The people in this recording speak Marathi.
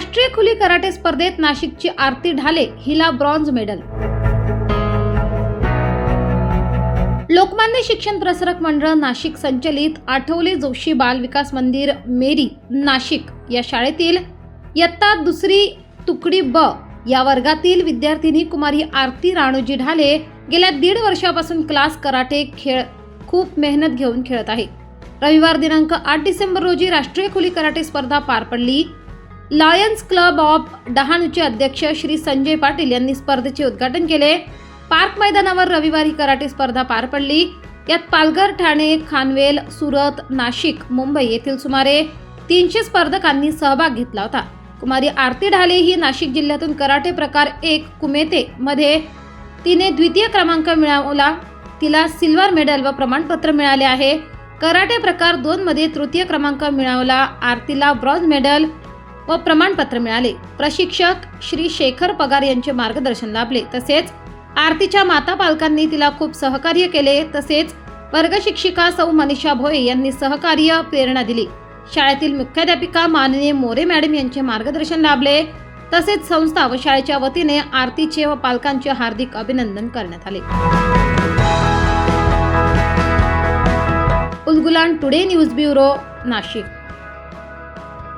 राष्ट्रीय खुली कराटे स्पर्धेत नाशिकची आरती ढाले हिला ब्रॉन्झ मेडल. लोकमान्य शिक्षण प्रसारक मंडळ नाशिक संचलित आठवले जोशी बाल विकास मंदिर मेरी नाशिक या शाळेतील इयत्ता दुसरी तुकडी ब या वर्गातील विद्यार्थिनी कुमारी आरती राणोजी ढाले गेल्या दीड वर्षापासून क्लास कराटे खेळ खूप मेहनत घेऊन खेळत आहे. रविवार दिनांक आठ डिसेंबर रोजी राष्ट्रीय खुली कराटे स्पर्धा पार पडली. लायन्स क्लब ऑफ डहाणूचे अध्यक्ष श्री संजय पाटील यांनी स्पर्धेचे उद्घाटन केले. पार्क मैदानावर रविवारी कराटे स्पर्धा पार पडली. यात पालघर ठाणे खानवेल सुरत नाशिक मुंबई येथील सुमारे तीनशे स्पर्धकांनी सहभाग घेतला होता. कुमारी आरती ढाले ही नाशिक जिल्ह्यातून कराटे प्रकार एक कुमेते मध्ये तिने द्वितीय क्रमांक मिळवला. तिला सिल्वर मेडल व प्रमाणपत्र मिळाले आहे. कराटे प्रकार दोन मध्ये तृतीय क्रमांक मिळवला. आरतीला ब्रॉन्झ मेडल व प्रमाणपत्र मिळाले. प्रशिक्षक श्री शेखर पगार यांचे मार्गदर्शन लाभले. तसेच आरतीच्या माता पालकांनी तिला खूप सहकार्य केले. तसेच वर्गशिक्षिका सौ मनीषा भोये यांनी सहकार्य प्रेरणा दिली. शाळेतील मुख्याध्यापिका माननीय मोरे मॅडम यांचे मार्गदर्शन लाभले. तसेच संस्था व शाळेच्या वतीने आरतीचे व पालकांचे हार्दिक अभिनंदन करण्यात आले. Ulgulan today news bureau Nashik.